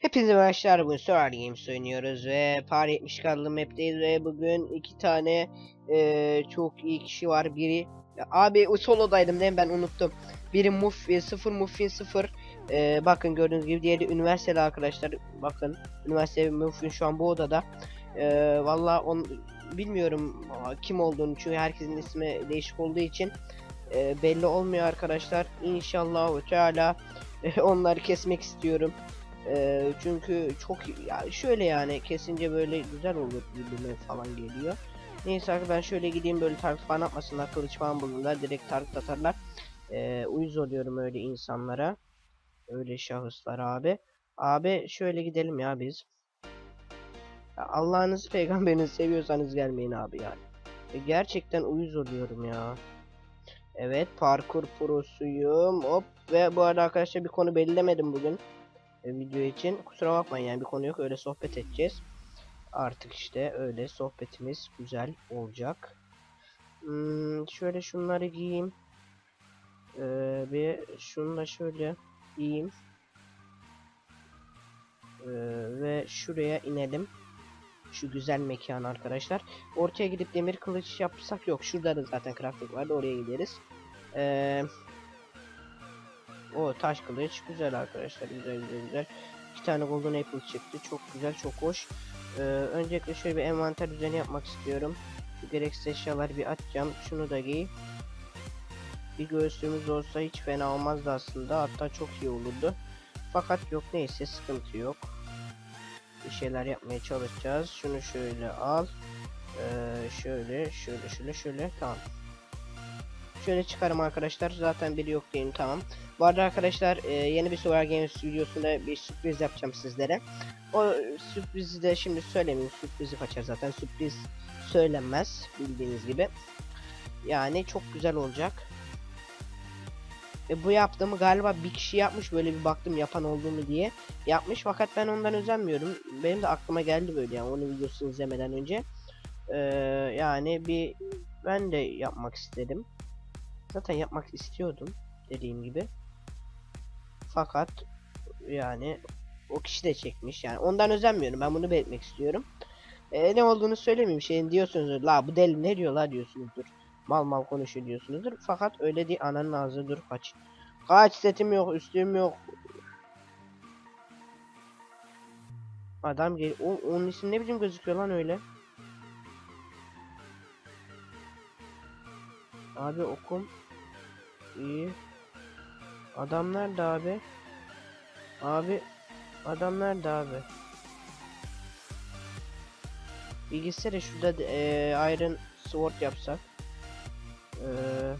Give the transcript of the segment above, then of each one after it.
Hepinize arkadaşlar bugün Survival Games oynuyoruz ve par 70 kaldı map'teyiz ve bugün iki tane eee, çok iyi kişi var. Biri abi o solodaydım değil mi? Ben unuttum. Biri Muffin 0 Muffin 0 Eee, bakın gördüğünüz gibi diğeri üniversiteli arkadaşlar. Bakın üniversite Muffin şu an bu odada. Eee valla on bilmiyorum kim olduğunu çünkü herkesin ismi değişik olduğu için eee, belli olmuyor arkadaşlar İnşallah ve Teala onları kesmek istiyorum ee, çünkü çok ya şöyle yani kesince böyle güzel olur gibime falan geliyor. Neyse abi ben şöyle gideyim böyle target falan atmasınlar kılıç falan bulurlar direkt target atarlar. Ee, uyuz oluyorum öyle insanlara. Öyle şahıslar abi. Abi şöyle gidelim ya biz. Allah'ınızı peygamberinizi seviyorsanız gelmeyin abi yani. E, gerçekten uyuz oluyorum ya. Evet parkur prosuyum hop ve bu arada arkadaşlar bir konu belirlemedim bugün e, video için. Kusura bakmayın yani bir konu yok öyle sohbet edeceğiz. Artık işte öyle sohbetimiz güzel olacak. Hmm, şöyle şunları giyeyim. Ee, bir şunu da şöyle giyeyim. Ee, ve şuraya inelim. Şu güzel mekan arkadaşlar. Ortaya gidip demir kılıç yapsak yok. Şurada da zaten crafting vardı oraya gideriz. Eee o taş kılıç güzel arkadaşlar güzel güzel güzel. İki tane golden apple çıktı çok güzel çok hoş. Ee, öncelikle şöyle bir envanter düzeni yapmak istiyorum. Şu gereksiz eşyaları bir atacağım. Şunu da giy. Bir göğsümüz olsa hiç fena olmazdı aslında. Hatta çok iyi olurdu. Fakat yok neyse sıkıntı yok. Şeyler yapmaya çalışacağız. Şunu şöyle al. Ee, şöyle şöyle şöyle şöyle tamam. Şöyle çıkarım arkadaşlar. Zaten biri yok değil tamam. Bu arada arkadaşlar e, yeni bir Survivor Games videosunda bir sürpriz yapacağım sizlere. O sürprizi de şimdi söylemeyeyim. Sürprizi kaçar zaten. Sürpriz söylenmez bildiğiniz gibi. Yani çok güzel olacak. Ve bu yaptığımı galiba bir kişi yapmış böyle bir baktım yapan oldu mu diye yapmış fakat ben ondan özenmiyorum. Benim de aklıma geldi böyle yani onun videosunu izlemeden önce. Ee, yani bir ben de yapmak istedim. Zaten yapmak istiyordum dediğim gibi. Fakat yani o kişi de çekmiş. Yani ondan özenmiyorum. Ben bunu belirtmek istiyorum. Ee, ne olduğunu söylemeyeyim. Şeyin diyorsunuzdur. La bu deli ne diyor la diyorsunuzdur. Mal mal konuşuyor diyorsunuzdur. Fakat öyle değil. Ananın ağzı kaç. Kaç setim yok. Üstüm yok. Adam gel. O, onun ismi ne biçim gözüküyor lan öyle. Abi okum. İyi. Adam nerede abi? Abi adam nerede abi? Gitsene şurada eee Iron Sword yapsak. Eee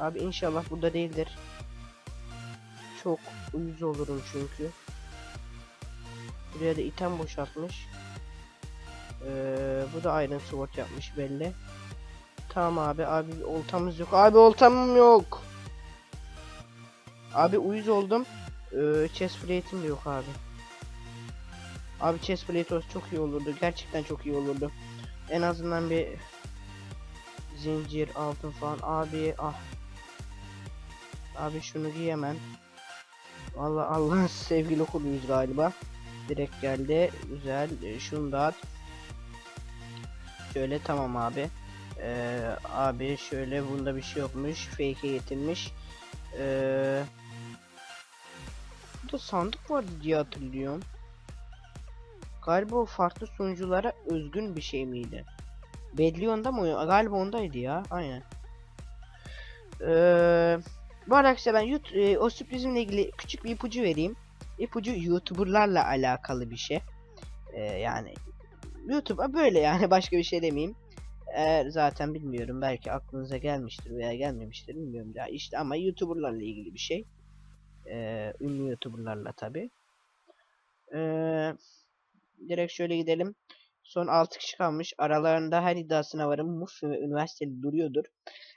Abi inşallah burada değildir. Çok uyuz olurum çünkü. Buraya da item boşaltmış. Ee, bu da Iron Sword yapmış belli. Tamam abi abi oltamız yok. Abi oltam yok. Abi uyuz oldum. Ee, chest plate'im de yok abi. Abi chest plate olsa çok iyi olurdu. Gerçekten çok iyi olurdu. En azından bir zincir altın falan. Abi ah. Abi şunu giy hemen. Vallahi Allah'ın sevgili kuluyuz galiba. Direkt geldi. Güzel. Ee, Şunu da at. Şöyle tamam abi. Ee, abi şöyle bunda bir şey yokmuş. Fake'e getirmiş. Ee, burada sandık vardı diye hatırlıyorum. Galiba o farklı sunuculara özgün bir şey miydi? Bedlion'da mı? Galiba ondaydı ya. Aynen. Ee, bu arada arkadaşlar ben yut e, o sürprizimle ilgili küçük bir ipucu vereyim. İpucu YouTuber'larla alakalı bir şey. Ee, yani YouTube'a böyle yani başka bir şey demeyeyim. Eğer zaten bilmiyorum belki aklınıza gelmiştir veya gelmemiştir bilmiyorum ya işte ama YouTuber'larla ilgili bir şey. Ee, ünlü YouTuber'larla tabi. Ee, direkt şöyle gidelim. Son 6 kişi kalmış. Aralarında her iddiasına varım. Muffin ve üniversiteli duruyordur.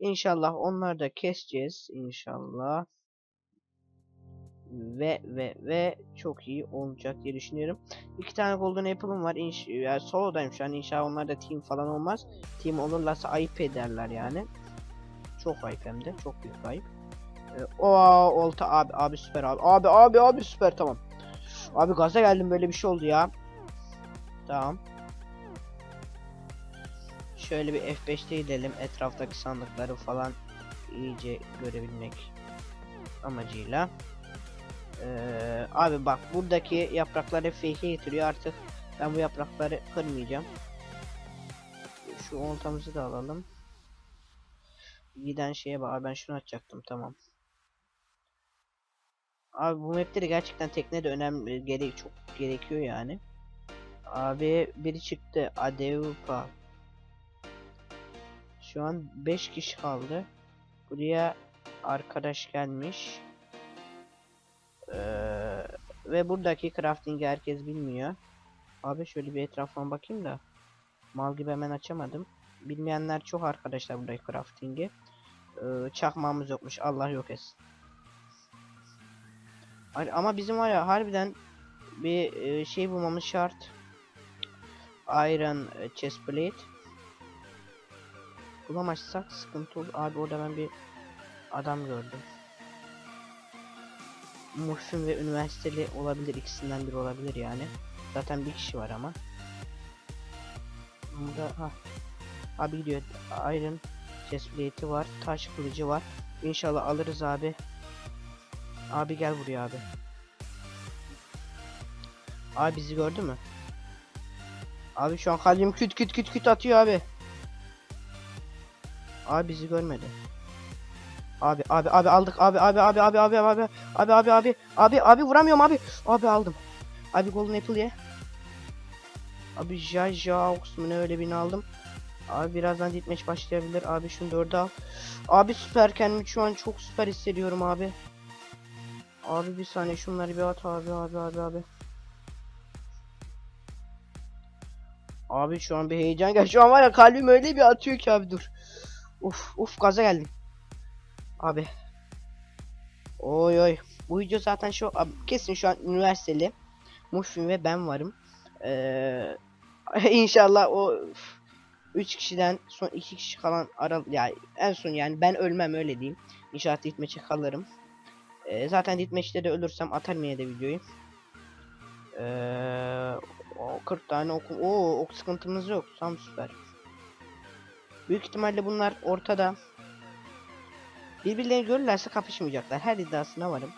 İnşallah onlar da keseceğiz. İnşallah. ve ve ve çok iyi olacak diye düşünüyorum. İki tane golden apple'ım var. İnş yani solodayım şu an. İnşallah onlar da team falan olmaz. Team olurlarsa ayıp ederler yani. Çok ayıp hem de. Çok büyük ayıp. Ee, o olta abi abi süper abi. Abi abi abi süper tamam. Abi gaza geldim böyle bir şey oldu ya. Tamam. Şöyle bir F5'te gidelim. Etraftaki sandıkları falan iyice görebilmek amacıyla. Ee, abi bak buradaki yaprakları fake'e getiriyor artık. Ben bu yaprakları kırmayacağım. Şu oltamızı da alalım. Giden şeye bak. Ben şunu açacaktım tamam. Abi bu mapleri gerçekten tekne de önemli gerek çok gerekiyor yani. Abi biri çıktı. Adeupa. Şu an 5 kişi kaldı. Buraya arkadaş gelmiş. Ee, ve buradaki crafting'i herkes bilmiyor. Abi şöyle bir etrafıma bakayım da. Mal gibi hemen açamadım. Bilmeyenler çok arkadaşlar buradaki crafting'i. Ee, çakmağımız yokmuş. Allah yok etsin. Ama bizim var ya harbiden bir e, şey bulmamız şart. Iron e, chestplate. Bulamazsak sıkıntı olur. Abi orada ben bir adam gördüm. Muhsin ve üniversiteli olabilir. ikisinden biri olabilir yani. Zaten bir kişi var ama. Burada ha. Abi gidiyor. Iron chestplate'i var. Taş kılıcı var. İnşallah alırız abi. Abi gel buraya abi. Abi bizi gördü mü? Abi şu an kalbim küt küt küt küt atıyor abi. Abi bizi görmedi. Abi abi abi aldık abi abi abi abi abi abi abi abi abi abi abi vuramıyorum abi abi aldım. Abi golden apple ye. Abi Jaja Ox ne öyle birini aldım. Abi birazdan ditmeç başlayabilir. Abi şunu dörde al. Abi süper kendimi şu an çok süper hissediyorum abi. Abi bir saniye şunları bir at abi abi abi abi. Abi şu an bir heyecan gel. Şu an var ya kalbim öyle bir atıyor ki abi dur. Uf uf gaza geldim. Abi. Oy oy. Bu video zaten şu abi, kesin şu an üniversiteli. Mufin ve ben varım. Ee, inşallah o 3 kişiden son 2 kişi kalan ara ya en son yani ben ölmem öyle diyeyim. İnşallah ditmeçe kalırım. Ee, zaten ditmeçte de ölürsem atarım yine de videoyu. Ee, o 40 tane oku. Oo ok sıkıntımız yok. Tam süper. Büyük ihtimalle bunlar ortada. Birbirlerini görürlerse kapışmayacaklar. Her iddiasına varım.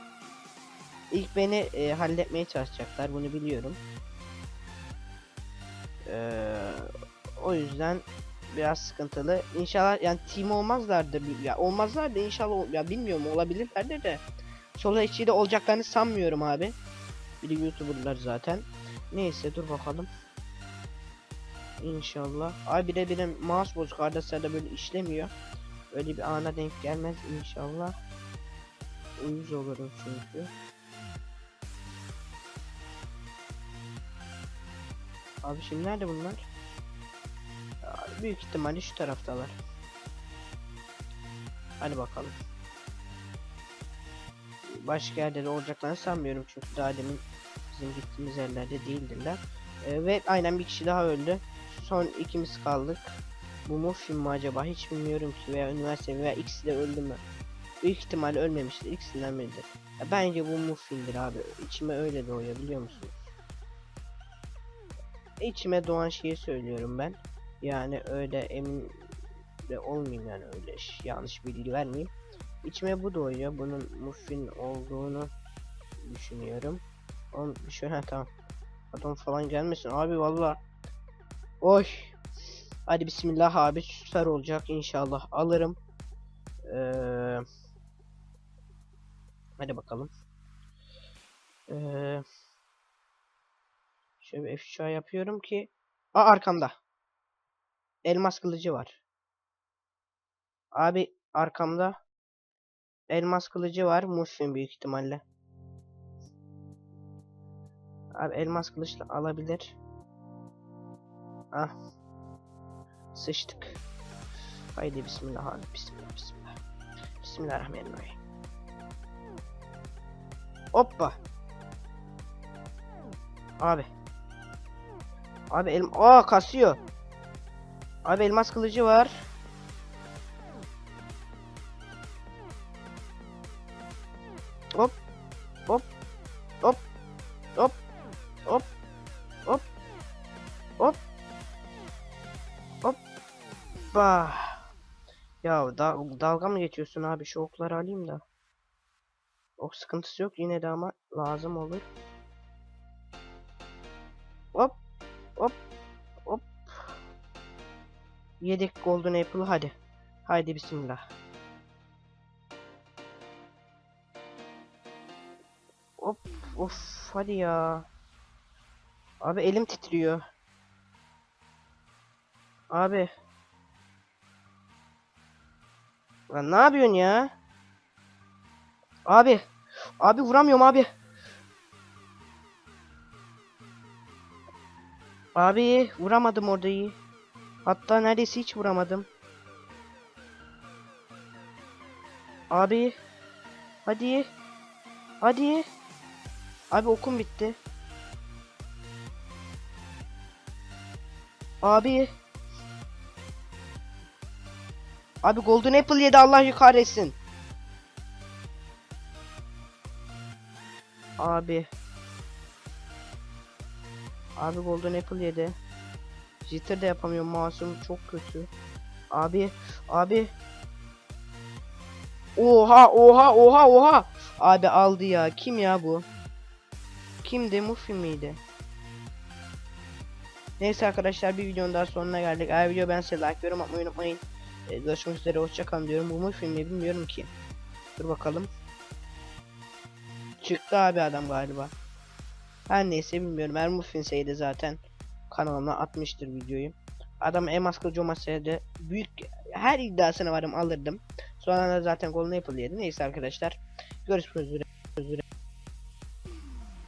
İlk beni e, halletmeye çalışacaklar. Bunu biliyorum. Ee, o yüzden biraz sıkıntılı. İnşallah yani team olmazlardı. Ya olmazlar inşallah ya bilmiyorum olabilirler de. Solo içi de olacaklarını sanmıyorum abi. Bir de youtuberlar zaten. Neyse dur bakalım. İnşallah. Ay bir de benim mouse bozuk arkadaşlar böyle işlemiyor. Öyle bir ana denk gelmez inşallah. Uyuz olurum çünkü. Abi şimdi nerede bunlar? Büyük ihtimalle şu taraftalar. Hadi bakalım. Başka yerde de olacaklarını sanmıyorum çünkü daha demin bizim gittiğimiz yerlerde değildiler. Ee, ve aynen bir kişi daha öldü. Son ikimiz kaldık. Bu Muffin mi acaba hiç bilmiyorum ki veya üniversite veya ikisi de öldü mü? Büyük ihtimalle ölmemiştir ikisinden biridir. Ya bence bu Muffin'dir abi. İçime öyle doğuyor biliyor musun? İçime doğan şeyi söylüyorum ben. Yani öyle emin de olmayayım yani öyle yanlış bilgi vermeyeyim. İçime bu doğuyor. Bunun Muffin olduğunu düşünüyorum. Oğlum şöyle ha, tamam. Adam falan gelmesin abi valla. Oy. Hadi bismillah abi süper olacak inşallah alırım. Ee, hadi bakalım. Ee, şöyle bir F3 yapıyorum ki. Aa arkamda. Elmas kılıcı var. Abi arkamda. Elmas kılıcı var. Muffin büyük ihtimalle. Abi elmas kılıçla alabilir. Ah. Sıçtık. Haydi bismillah abi bismillah bismillah. Bismillahirrahmanirrahim. Hoppa. Abi. Abi elim aa kasıyor. Abi elmas kılıcı var. Hoppa. Ya da dalga mı geçiyorsun abi? Şu okları alayım da. Ok sıkıntısı yok yine de ama lazım olur. Hop. Hop. Hop. Yedik golden apple hadi. Haydi bismillah. Hop. Of hadi ya. Abi elim titriyor. Abi. Lan ne yapıyorsun ya? Abi. Abi vuramıyorum abi. Abi vuramadım orada iyi. Hatta neredeyse hiç vuramadım. Abi. Hadi. Hadi. Abi okum bitti. Abi. Abi Golden Apple yedi Allah kahretsin. Abi. Abi Golden Apple yedi. Jitter de yapamıyorum masum çok kötü. Abi. Abi. Oha oha oha oha. Abi aldı ya. Kim ya bu? Kimdi? Muffin miydi? Neyse arkadaşlar bir videonun daha sonuna geldik. Eğer video bense like yorum atmayı unutmayın. Ee, görüşmek üzere hoşçakalın diyorum. Bu Muffin mi bilmiyorum ki. Dur bakalım. Çıktı abi adam galiba. Her neyse bilmiyorum. Eğer Muffinseydi zaten kanalıma atmıştır videoyu. Adam Emas Kılıcı büyük her iddiasına varım alırdım. Sonra da zaten Apple yedi. Neyse arkadaşlar. Görüşmek üzere.